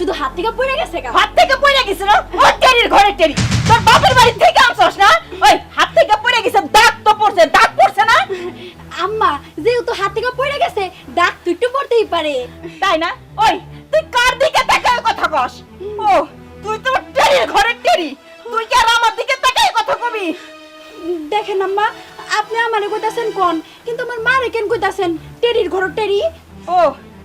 শুধু হাত থেকে পড়ে গেছে গা। হাত থেকে পড়ে গেছে না? ওই টেরির ঘরে টেরি। তোর বাপের বাড়ি থেকে আনছস না? ওই হাত থেকে পড়ে গেছে দাগ তো পড়ছে দাগ পড়ছে না? আম্মা যেহেতু হাত থেকে পড়ে গেছে দাগ তো একটু পড়তেই পারে। তাই না? ওই তুই কার দিকে তাকায় কথা কস? ও তুই তো টেরির ঘরের টেরি। তুই কি আর আমার দিকে তাকায় কথা কবি? দেখেন আম্মা আপনি আমারে কইতাছেন কোন? কিন্তু আমার মারে কেন কইতাছেন? টেরির ঘর টেরি? ও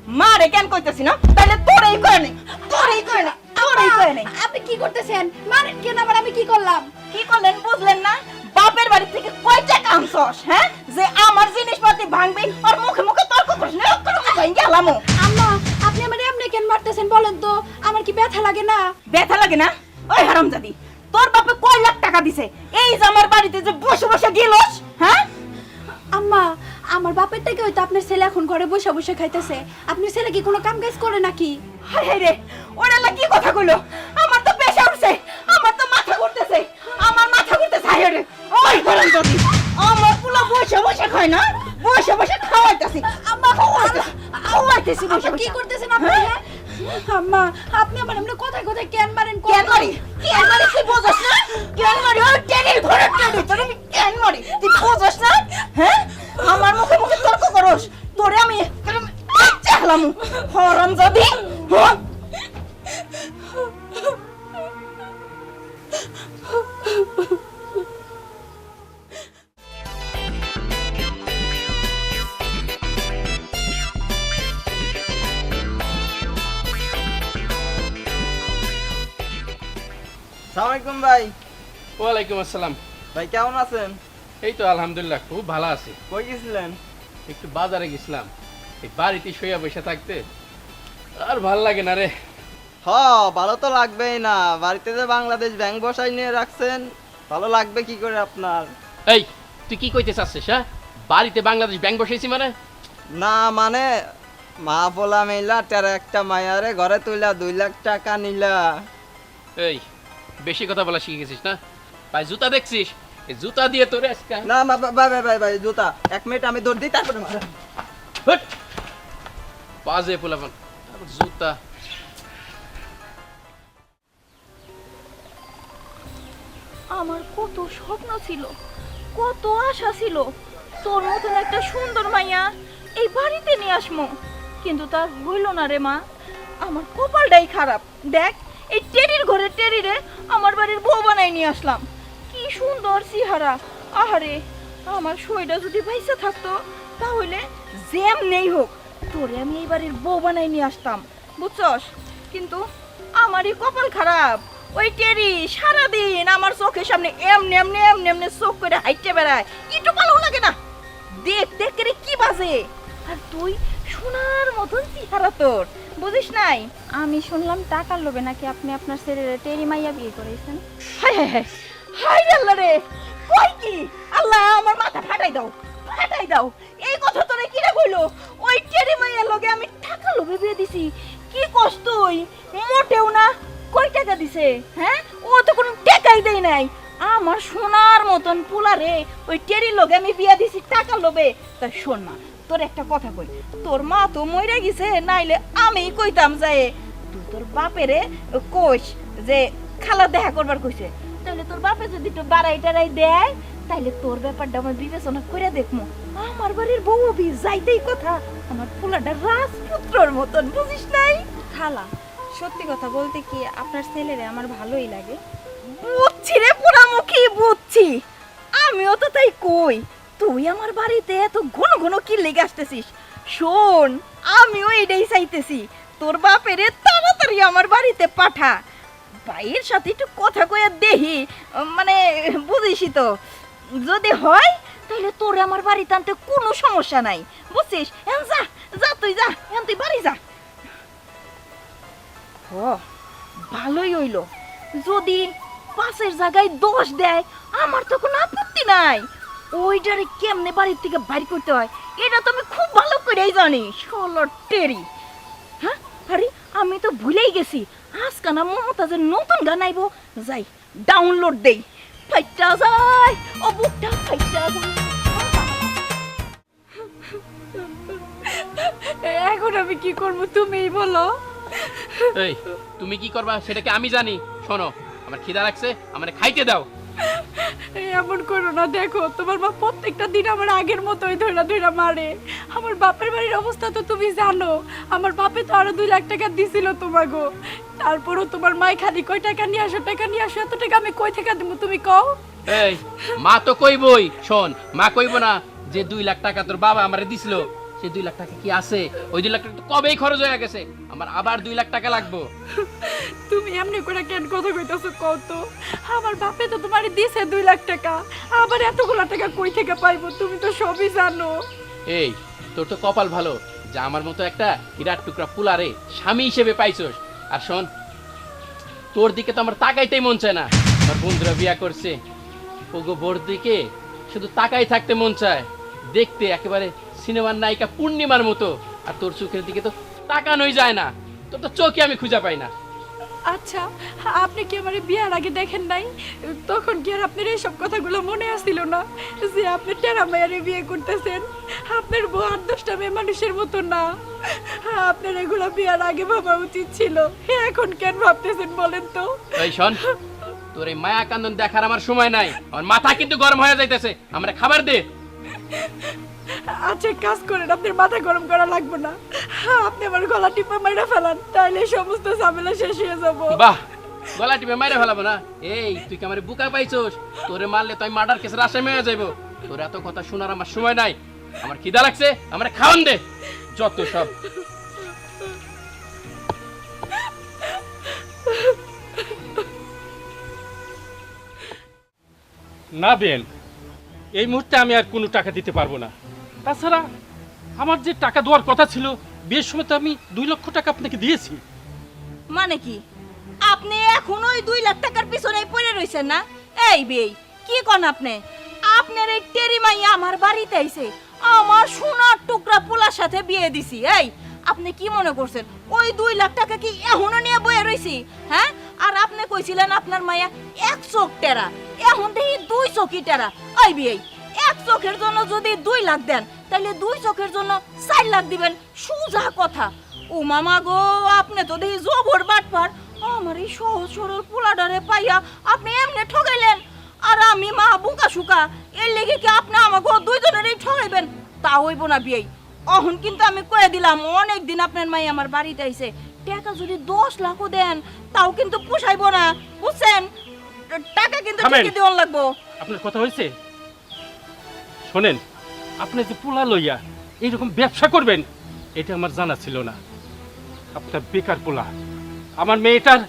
মা রে কেন কইতাছি না? তাহলে তোরেই করে নে তোরেই করে নে তোরেই করে নে আপনি কি করতেছেন? মারেন কেন আবার আমি কি করলাম? কি করলেন বুঝলেন না? বাপের বাড়ি থেকে কয় টাকা আনছস হ্যাঁ? যে আমার জিনিসপাতি ভাঙবি আর মুখে মুখে তর্ক করিস না? তোর মুখে ভেঙে গেলামও। আম্মা আপনি আমার এমনি কেন মারতেছেন বলেন তো? আমার কি ব্যথা লাগে না? ব্যথা লাগে না? ওই হারামজাদি তোর বাপে কয় লাখ টাকা দিছে? এই যে আমার বাড়িতে যে বসে বসে গেলস হ্যাঁ? আমার বাপের থেকে হয়তো আপনার ছেলে এখন ঘরে বসে বসে খাইতেছে। আপনার ছেলে কি কোনো কাম কাজ করে নাকি? হায় হায় রে ওরা কি কথা কইলো? আমার তো পেশা উঠছে আমার তো মাথা ঘুরতেছে আমার মাথা ঘুরতেছে হায় রে। ওই গরম যদি আমার পুলা বসে বসে খায় না বসে বসে খাওয়াইতাছি। আম্মা খাওয়াইতাছি খাওয়াইতেছি বসে কি করতেছেন আপনি হ্যাঁ? আম্মা আপনি আমার এমনি কোথায় কোথায় কেন মারেন কোন- কেন মারি? কেন মারি তুই বোঝাস না? কেন মারি? ওই টেনের ঘরে টেনে তোর আমি কেন মারি? তুই বোঝাস না? হ্যাঁ? আমার মুখে মুখে তর্ক করস। তোরে আমি চাহলাম হরম যদি সালামালাইকুম ভাই। ওয়ালাইকুম আসসালাম। ভাই কেমন আছেন? এই তো আলহামদুলিল্লাহ খুব ভালো আছি। কই গেছিলেন? একটু বাজারে গেছিলাম। এই বাড়িতে শুয়ে বসে থাকতে আর ভালো লাগে না রে। হ ভালো তো লাগবেই না। বাড়িতে যে বাংলাদেশ ব্যাংক বসাই নিয়ে রাখছেন ভালো লাগবে কি করে আপনার? এই তুই কি কইতে চাচ্ছিস হ্যাঁ? বাড়িতে বাংলাদেশ ব্যাংক বসাইছি মানে? না মানে মা বলা মেলা তেরো একটা মায়ারে ঘরে তুইলা দুই লাখ টাকা নিলা। এই বেশি কথা বলা শিখে গেছিস না? ভাই জুতা দেখছিস? জুতা দিয়ে তোরে আজকে না মা- ভাই ভাই ভাই ভাই জুতা। এক মিনিট আমি দৌড় দিই তারপরে মারা। হট! বাজে পোলাপন। জুতা। আমার কত স্বপ্ন ছিল কত আশা ছিল। তোর মতন একটা সুন্দর মাইয়া এই বাড়িতে নিয়ে আসমো। কিন্তু তার হইল না রে মা। আমার কপালটাই খারাপ। দেখ এই টেরির ঘরে টেরিরে আমার বাড়ির বউ বানাই নিয়ে আসলাম। কি সুন্দর চেহারা। আহারে আমার শরীরটা যদি ভাইসা থাকতো তাহলে জ্যাম নেই হোক। তোরে আমি এই বাড়ির বউ বানাই নিয়ে আসতাম বুঝছস? কিন্তু আমারই কপাল খারাপ। ওই টেরি সারাদিন আমার চোখের সামনে এমনি এমনি এমনি এমনি চোখ করে হাইটে বেড়ায়। একটু ভালো লাগে না। দেখ দেখ করে কি বাজে। আর তুই সোনার মতন চেহারা তোর বুঝিস নাই? আমি শুনলাম টাকার লোভে নাকি আপনি আপনার ছেলের টেরি মাইয়া বিয়ে করেছেন। হাই হাই হাই হাই আল্লাহ রে! কই কি? আল্লাহ, আমার মাথা ফাটাই দাও ফাটাই দাও। এই কথা তোরে কি রে কইলো? ওই টেরি মাইয়ার লগে আমি টাকা লোভে বিয়ে দিছি। কি কষ্ট ওই মোটেও না। কয় টাকা দিছে? হ্যাঁ? ও তো কোনো টাকাই দেয় নাই। আমার সোনার মতন পোলা রে, ওই টেরির লগে আমি বিয়া দিছি টাকা লোভে। তা শোন না তোর একটা কথা কই। তোর মা তো মইরা গেছে, নাইলে আমি কইতাম যায় তুই তোর বাপেরে কইস যে, খালা দেখা করবার কইছে। বাপে যদি একটু বাড়াই টাড়াই দেয় তাইলে তোর ব্যাপারটা আমার বিবেচনা করে দেখব আমার বাড়ির বউ বি যাইতেই কথা। আমার পোলাটা রাজপুত্রর মতন বুঝিস নাই? খালা সত্যি কথা বলতে কি আপনার ছেলেরে আমার ভালোই লাগে। বুঝছি রে পোড়ামুখী বুঝছি। আমিও তো তাই কই তুই আমার বাড়িতে এত ঘন ঘন কি লেগে আসতেছিস শোন আমিও এটাই চাইতেছি তোর বাপেরে তাড়াতাড়ি আমার বাড়িতে পাঠা। ভাইয়ের সাথে একটু কথা কয়ে দেহি মানে বুঝিসই তো। যদি হয়, তাহলে তোরে আমার বাড়িতে আনতে কোনো সমস্যা নাই, বুঝছিস? এখন যা যা তুই যা, এখন তুই বাড়ি যা। হ, ভালোই হইল। যদি পাশের জায়গায় দোষ দেয়, আমার তো কোনো আপত্তি নাই। ওইটারে কেমনে বাড়ির থেকে বাইর করতে হয়, এটা তো আমি খুব ভালো করেই জানি ষোলো টেরি। হ্যাঁ? আরে আমি তো ভুলেই গেছি। আজকানা মমতাজের নতুন গান আইব যাই ডাউনলোড দেই। ফাইটা যায় ও বুকটা ফাইটা যায় এখন আমি কি করব তুমিই বলো। এই তুমি কি করবা সেটাকে আমি জানি? শোনো আমার খিদা লাগছে আমার খাইতে দাও। এমন করো না, দেখো, তোমার মা প্রত্যেকটা দিন আমার আগের মতোই ধরা ধরা মারে। আমার বাপের বাড়ির অবস্থা তো তুমি জানো, আমার বাপে তো আরও দুই লাখ টাকা দিছিল তোমাগো। তারপরও তোমার মাই খালি কয় টাকা নিয়ে আসো, টাকা নিয়ে আসো, এত টাকা আমি কই থেকে দেবো তুমি কও? এই, মা তো কইবই, শোন, মা কইব না যে দুই লাখ টাকা তোর বাবা আমারে দিছিল। সেই দুই লাখ টাকা কি আছে? ওই দুই লাখ টাকা তো কবেই খরচ হয়ে গেছে? আমার আবার দুই লাখ টাকা লাগবো। তুমি এমনি করে কেন কথা কইতাছো কও তো? আমার বাপে তো তোমারে দিছে দুই লাখ টাকা। আবার এতগুলা টাকা কই থেকে পাইবো তুমি তো সবই জানো। এই তোর তো কপাল ভালো। যে আমার মতো একটা হীরার টুকরা পুলারে স্বামী হিসেবে পাইছস। আর শোন তোর দিকে তো আমার তাকাইতেই মন চায় না। আমার বন্ধুরা বিয়া করছে। ওগো বোর দিকে শুধু তাকাই থাকতে মন চায়। দেখতে একেবারে সিনেমার নায়িকা পূর্ণিমার মতো। আর তোর চোখের দিকে তো তাকানোই যায় না। তোর তো চোখে আমি খুঁজে পাই না। আচ্ছা আপনি কি আমার বিয়ার আগে দেখেন নাই? তখন কি আর আপনার এইসব কথাগুলো মনে আসছিল না? যে আপনি টেরা মায়ারে বিয়ে করতেছেন। আপনার বউ আট দশটা মেয়ে মানুষের মতো না। আপনার এগুলো বিয়ার আগে ভাবা উচিত ছিল। এখন কেন ভাবতেছেন বলেন তো? এই শোন তোর এই মায়া কান্দন দেখার আমার সময় নাই। আমার মাথা কিন্তু গরম হয়ে যাইতেছে। আমরা খাবার দে। আচ্ছা এক কাজ করেন আপনার মাথা গরম করা লাগবে না। আপনি আমার গলা টিপে ফেলান তাইলে সমস্ত ঝামেলা শেষ হয়ে যাব। বাহ গলা টিপে মাইরে ফেলাবো না? এই তুই কি আমার বুকা পাইছোস? তোরে মারলে তুই মার্ডার কেসের আসামি হয়ে যাইবো তোর এত কথা শোনার আমার সময় নাই। আমার খিদা লাগছে আমার খাওয়ান দে। যত সব। না বেন এই মুহূর্তে আমি আর কোনো টাকা দিতে পারব না। তাছাড়া আমার যে টাকা দেওয়ার কথা ছিল, বিয়ের সময় তো আমি দুই লক্ষ টাকা আপনাকে দিয়েছি। মানে কি? আপনি এখন ওই দুই লাখ টাকার পিছনে পড়ে রইছেন না? এই বেই, কি কন আপনি? আপনার এই টেরি মাইয়া আমার বাড়িতে আইছে, আমার সোনার টুকরা পোলার সাথে বিয়ে দিছি, এই, আপনি কি মনে করছেন? ওই দুই লাখ টাকা কি এখনও নিয়ে বয়ে রইছি? হ্যাঁ? আর আপনি কইছিলেন আপনার মায়া এক চোখ টেরা, এখন দেখি দুই চোখই টেরা। ওই বিয়ে এক চোখের জন্য যদি দুই লাখ দেন তাহলে দুই চোখের জন্য চার লাখ দিবেন। সুজা কথা। ও মামা গো আপনি তো দেখি জবর বাটপার। আমার এই সহজ সরল পোলাডারে পাইয়া আপনি এমনি ঠগাইলেন। আর আমি মা বুকা সুকা এর লেগে কি আপনি আমাকে দুইজনেরই ঠগাইবেন? তা হইব না বিয়ে। অহন কিন্তু আমি কয়ে দিলাম অনেক দিন আপনার মাই আমার বাড়িতে আইছে। টাকা যদি দশ লাখও দেন তাও কিন্তু পোষাইব না। বুঝছেন? টাকা কিন্তু ঠিকই দেওয়ান লাগবো। আপনার কথা হয়েছে শোনেন, আপনি যে পোলা লইয়া এইরকম ব্যবসা করবেন, এটা আমার জানা ছিল না। আপনার বেকার পোলা, আমার মেয়েটার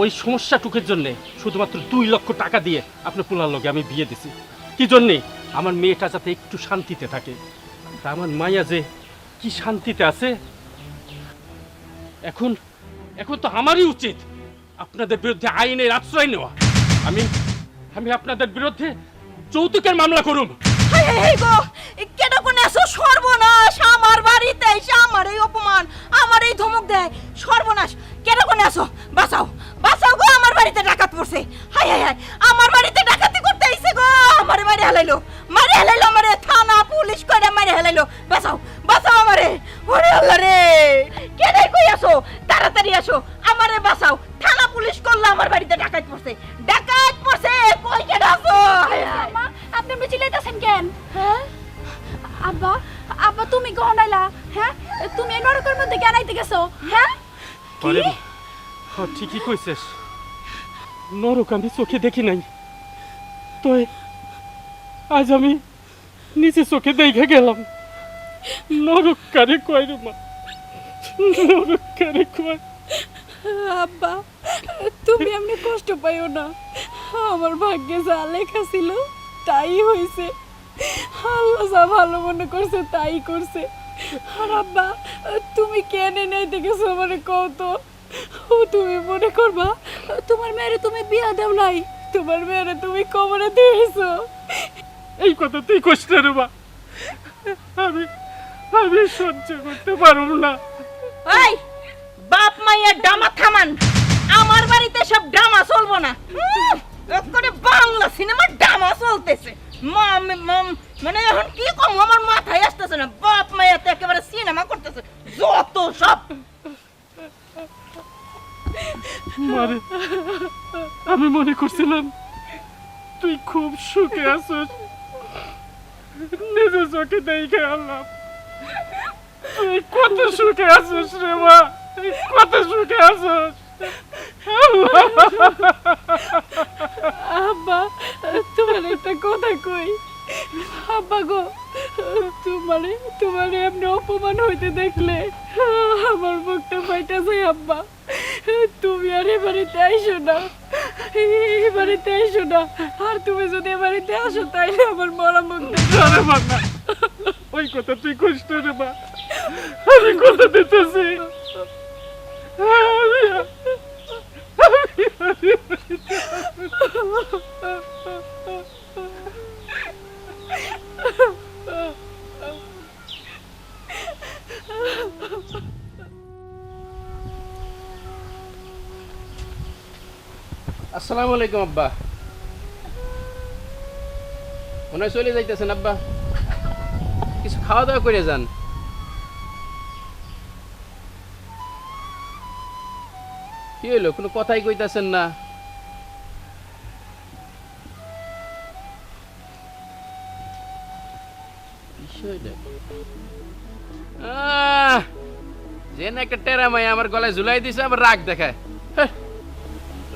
ওই সমস্যাটুকের জন্য শুধুমাত্র দুই লক্ষ টাকা দিয়ে আপনার পোলার লগে আমি বিয়ে দিছি। কি জন্যে? আমার মেয়েটা যাতে একটু শান্তিতে থাকে। তা আমার মাইয়া যে কি শান্তিতে আছে? এখন এখন তো আমারই উচিত আপনাদের বিরুদ্ধে আইনের আশ্রয় নেওয়া। আমি আমি আপনাদের বিরুদ্ধে যৌতুকের মামলা করুম। হাই হাই হাই গো কেন কোন এসো সর্বনাশ, আমার বাড়িতে এসে আমার এই অপমান, আমার এই ধমক দেয়। সর্বনাশ কেন কোন এসো বাঁচাও গো, আমার বাড়িতে ডাকাত পড়ছে। হাই হাই হাই আমার বাড়িতে ডাকাতি করতে আইছে গো, আমারে মারে হেলাইলো মারে হেলাইলো থানা পুলিশ করে মারে হেলাইলো। বাঁচাও বাঁচাও আমারে। ওরে আল্লাহ রে কেন কই তাড়াতাড়ি আসো, আমারে বাঁচাও। থানা পুলিশ করল, আমার বাড়িতে ডাকাত পড়ছে। ডাকাত পড়ছে, কই কেন আসো হায় মা আপনি এমনি চিল্লাইতেছেন কেন? হ্যাঁ? আব্বা আব্বা তুমি গহনাইলা হ্যাঁ? তুমি এই নরকের মধ্যে কেন আইতে গেছো? হ্যাঁ? আরে হ্যাঁ ঠিকই কইছিস। নরক আমি চোখে দেখি নাই। তো আজ আমি নিজে চোখে দেখে গেলাম। নরক কারে কয় রে মা? নরক কারে কয়? আব্বা তুমি এমনি কষ্ট পাইও না। আমার ভাগ্যে যা লেখা ছিল তাই হয়েছে আল্লাহ যা ভালো মনে করছে তাই করছে। আর আব্বা তুমি কেন নাই দেখেছ মানে কও তো? ও তুমি মনে করবা তোমার মেয়েরে তুমি বিয়া দেও নাই তোমার মেয়েরে তুমি কবরে দিয়েছ। এই কথা তুই কষ্ট রে আমি আমি সহ্য করতে পারব না। এই বাপ মাইয়া ডামা থামান। আমার বাড়িতে সব ডামা চলবো না। একেবারে বাংলা সিনেমা ডামা চলতেছে। মানে এখন কি কম আমার মাথায় আসতেছে না। বাপ মাইয়া তো একেবারে সিনেমা করতেছে। যত সব আমি মনে করছিলাম তুই খুব সুখে আছিস। নিজের চোখে দেখে আল্লাহ তুই কত সুখে আছিস রে মা। কত সুখে আছিস। আব্বা, তোমার একটা কথা কই। আব্বা গো, তোমার তোমার এমনি অপমান হইতে দেখলে আমার বুকটা ফাইটা যায় আব্বা। তুমি আর এ বাড়িতে আইসো না এই বাড়িতে আইসো না। আর তুমি যদি এ আসো, তাইলে আমার মরা মুখটা আরে মা না। ওই কথা তুই কষ্ট রে মা। আমি কথা দিতেছি। আসসালামু আলাইকুম আব্বা। মনে হয় চলে যাইতেছেন আব্বা। কিছু খাওয়া দাওয়া করে যান। কি হইল? কোনো কথাই কইতাছেন না। বিষয়টা আহ, যে না একটা টেরা মাই আমার গলায় ঝুলাই দিছে আবার রাগ দেখায়।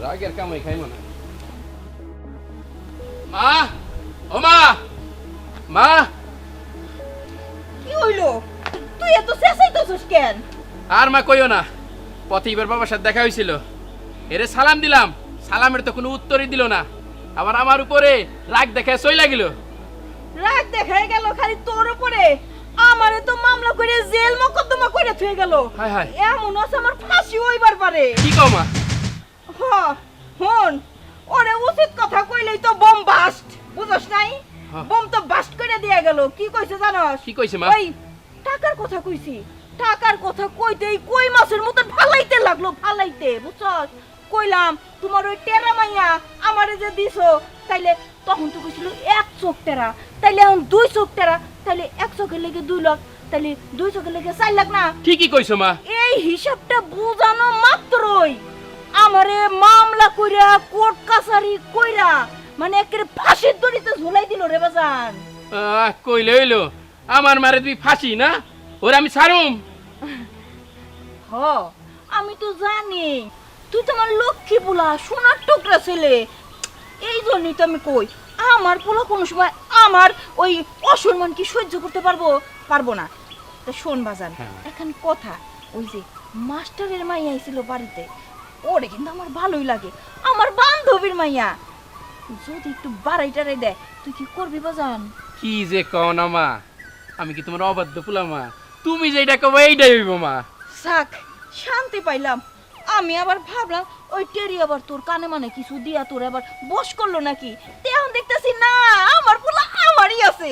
রাগের কামাই খাই মনে মা! ও মা! মা! কি হইল? তুই এত চেঁচাইতেছিস কেন? আর মা কইও না। পথে এবার বাবার সাথে দেখা হয়েছিল। এরে সালাম দিলাম। সালামের তো কোনো উত্তরই দিল না। আবার আমার উপরে রাগ দেখায় সই লাগিল। রাগ দেখাই গেল খালি তোর উপরে। আমারে তো মামলা করে জেল মোকদ্দমা করে থুয়ে গেল। হায় হায়। এমন আছে আমার ফাঁসি হইবার পারে। কি কও মা? হ হন। ওরে উচিত কথা কইলেই তো বোম বাস্ট। বুঝছ নাই? বম তো বাস্ট করে দিয়ে গেল। কি কইছে জানোস? কি কইছে মা? ওই টাকার কথা কইছি। টাকার কথা কইতেই কই মাছের মতন ফালাইতে লাগল ফালাইতে বুঝছস? কইলাম তোমার ওই টেরা মাইয়া আমারে যে দিছো তাইলে তখন তো কইছিল এক চোখ টেরা তাইলে এখন দুই চোখ টেরা তাইলে এক চোখের লেগে দুই লাখ তাইলে দুই চোখের লেগে চার লাখ না? ঠিকই কইছো মা। এই হিসাবটা বোঝানো মাত্রই। আমারে মামলা কইরা কোর্ট কাছারি কইরা মানে একেবারে ফাঁসির দড়িতে ঝুলাই দিল রে বাজান। কইলে হইল আমার মারে তুই ফাঁসি না? ওরে আমি ছাড়ুম হ আমি তো জানি। তুই তো আমার লক্ষ্মী পোলা সোনার টুকরা ছেলে। এই জন্যই তো আমি কই আমার পোলা কোনো সময় আমার ওই অসম্মান কি সহ্য করতে পারব পারব না। তা শোন বাজান হ্যাঁ। এখন কথা ওই যে মাস্টারের মাইয়া আইছিল বাড়িতে ওরে কিন্তু আমার ভালোই লাগে আমার বান্ধবীর মাইয়া। যদি একটু বাড়াই টাড়াই দেয় তুই কি করবি বাজান? কি যে কও না মা আমি কি তোমার অবাধ্য পুলা মা তুমি যেটা কবে এইটাই হইব মা। যাক শান্তি পাইলাম। আমি আবার ভাবলাম ওই টেরি আবার তোর কানে মানে কিছু দিয়া তোর আবার বস করল নাকি? তেমন দেখতেছি না আমার পোলা আমারই আছে।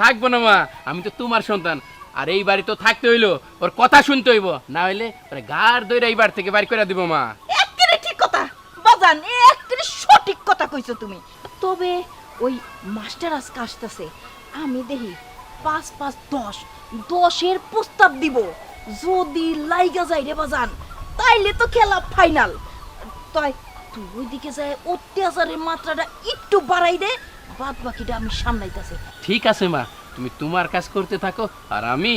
থাকব না মা। আমি তো তোমার সন্তান। আর এই বাড়ি তো থাকতে হইল ওর কথা শুনতে হইব। না হইলে ওরে গার দইরা এই বাড়ি থেকে বাড়ি করে দিব মা। একেবারে ঠিক কথা। বাজান একেবারে সঠিক কথা কইছো তুমি। তবে ওই মাস্টার আজকে আসতেছে। আমি দেখি পাঁচ পাঁচ দশ দশের প্রস্তাব দিব। যদি লাইগা যায় রে বাজান তাইলে তো খেলা ফাইনাল তাই তুই ওইদিকে যায় অত্যাচারের মাত্রাটা একটু বাড়াই দে বাদ বাকিটা আমি সামলাইতেছি। ঠিক আছে মা তুমি তোমার কাজ করতে থাকো আর আমি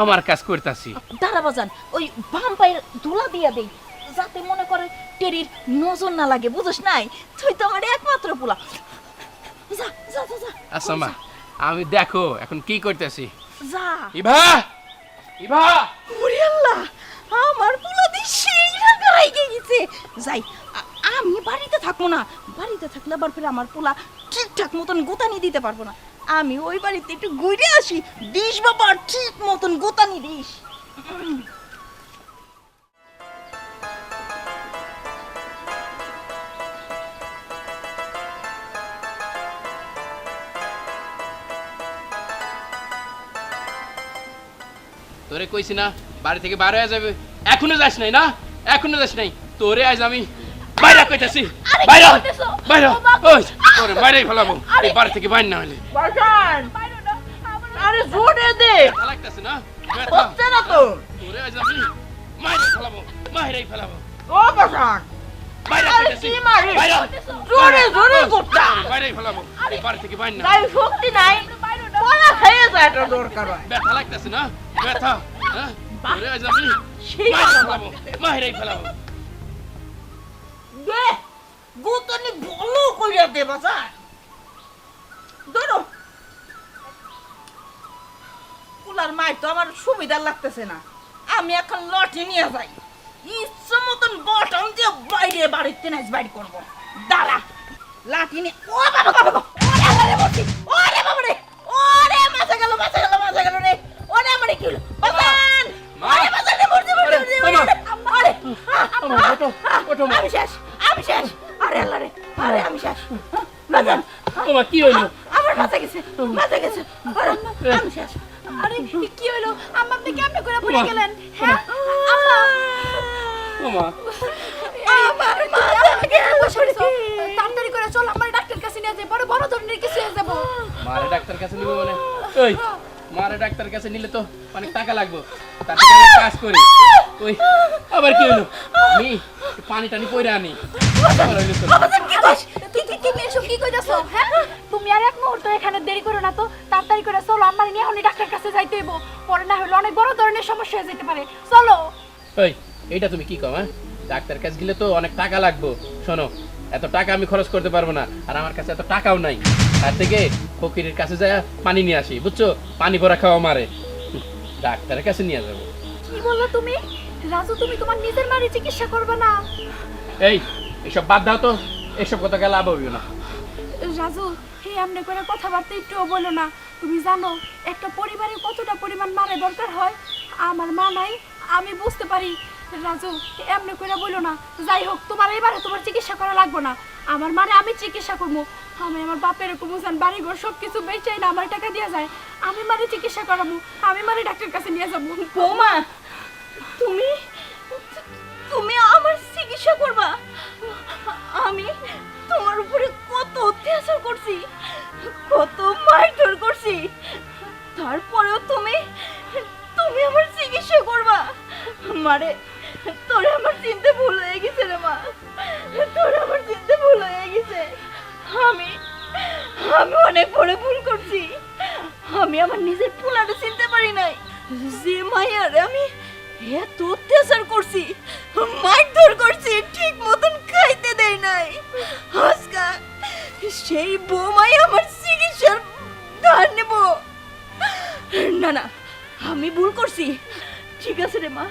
আমার কাজ করতেছি। দাঁড়া বাজান ওই বাম পায়ের ধুলা দিয়া দেই যাতে মনে করে টেরির নজর না লাগে বুঝছ নাই? তুই তো আমার একমাত্র পোলা। যা যা যা যা। আচ্ছা মা আমি দেখো এখন কি করতেছি? যা। ইভা! ইভা! ওরে আল্লাহ আমার পোলা দি সেই রাগারাই গেছে। যাই আমি বাড়িতে থাকব না। বাড়িতে থাকলে আবার ফের আমার পোলা ঠিকঠাক মতন গোতানি দিতে পারব না। আমি ওই বাড়িতে একটু ঘুরে আসি দিস বাবা ঠিক মতন গোতানি দিস। তোরে কইছি না বাড়ি থেকে বার হয়ে যাবে। এখনও যাস নাই না? এখনও যাস নাই? তোরে আজ আমি বাইরে কইতাছি। বাইরে বাইরে ওই তোরে বাইরেই ফেলাবো। এই বাড়ি থেকে বাইরে না হলে বাজান আরে জোরে দে ব্যথা লাগতাছে না? হচ্ছে না তো। তোরে আজ আমি মাইরে ফেলাবো মাইরেই ফেলাবো। ও বাজান বাইরে কইতাছি। বাইরে জোরে জোরে করতা বাইরেই ফেলাবো। এই বাড়ি থেকে বাইরে না। গায়ে শক্তি নাই। পড়া খেয়ে যায়। এটা দরকার হয়। ব্যথা লাগতাছে না? ব্যথা হ্যাঁ? আজ আমি ফেলাবো দে গুতনি ভালো কইরা দে ধরো। কুলার মাই তো আমার সুবিধা লাগতেছে না। আমি এখন লটি নিয়ে যাই। ইচ্ছে মতন বটন দিয়ে বাইরে বাড়িতে নাচ বাইরে করব। দাঁড়া লাঠি নিয়ে ও বাবা বাবা গো! ওরে আল্লাহ রে বলছি ওরে বাবা রে ওরে মাথা গেল মাথা গেল মাথা গেল রে ওরে কি হলো? বাবান মা! ওরে বাবা রে মরছি মরছি মরছি ওমা! আরে ওমা, ওঠো, ওঠো, আমি শেষ আমি শেষ। আরে আল্লাহ রে আরে আমি শেষ। বাজান তোমার কি হইল? আমার মাথা গেছে মাথা গেছে। আরে, আমি শেষ। আরে কি হলো আম্মা আপনি কেমনে করে পড়ে গেলেন? হ্যাঁ? আম্মা। আমার তাড়াতাড়ি করে চল আমার ডাক্তার কাছে নিয়ে যাই বড় বড় ধরনের কিছু হয়ে যাব। মারে ডাক্তার কাছে নিবে মানে? মারে ডাক্তার কাছে নিলে তো অনেক টাকা লাগবে। তার থেকে কাজ করি। ওই আবার কি হলো? আমি পানি টানি পইরা আনি। তুমি হ্যাঁ? তুমি আর এক মুহূর্ত এখানে দেরি করো না তো। তাড়াতাড়ি করে চলো আমার নিয়ে এখনই ডাক্তার কাছে যাইতে হইব। পরে না হলে অনেক বড় ধরনের সমস্যা হয়ে যেতে পারে। চলো। ওই এইটা তুমি কি কম হ্যাঁ? ডাক্তার কাছে গেলে তো অনেক টাকা লাগবে। শোনো এত টাকা আমি খরচ করতে পারব না। আর আমার কাছে এত টাকাও নাই। তার থেকে ফকিরের কাছে যায় পানি নিয়ে আসি বুঝছ? পানি ভরা খাওয়া মারে ডাক্তারের কাছে নিয়ে যাব। কি বলল তুমি? রাজু তুমি তোমার নিজের মারি চিকিৎসা করবে না। এই এসব বাদ দাও তো। এসব কথা গেলে লাভ হইব না। রাজু হে এমনি করে কথাবার্তা একটুও বলো না। তুমি জানো একটা পরিবারে কতটা পরিমাণ মারে দরকার হয়? আমার মা নাই আমি বুঝতে পারি। রাজু এমনি করে বলো না। যাই হোক, তোমার এবারে তোমার চিকিৎসা করা লাগবে না। আমার মানে আমি চিকিৎসা করব। আমি আমার বাপের কমোসান বাড়ি ঘর সব কিছু বেচাই না আমার টাকা দেওয়া যায়। আমি মানে চিকিৎসা করাবো, আমি মানে ডাক্তার কাছে নিয়ে যাব। বৌমা, তুমি তুমি আমার চিকিৎসা করবা? আমি তোমার উপরে কত অত্যাচার করছি, কত মারধর করছি। তারপরেও তুমি তুমি আমার চিকিৎসা করবা। আমার চিনতে ভুল হয়ে গেছে রে মা। তোরে আমার চিনতে ভুল হয়ে গেছে। আমি আমি অনেক বড় ভুল করছি। আমি আমার নিজের পোলাটা চিনতে পারি নাই। যে মায়ার আমি এত অত্যাচার করছি, মারধর করছি, ঠিক মতন খাইতে দেয় নাই। আজকা সেই বৌমাই আমার চিকিৎসার ধার নেব। না না, আমি ভুল করছি। ঠিক আছে রে মা।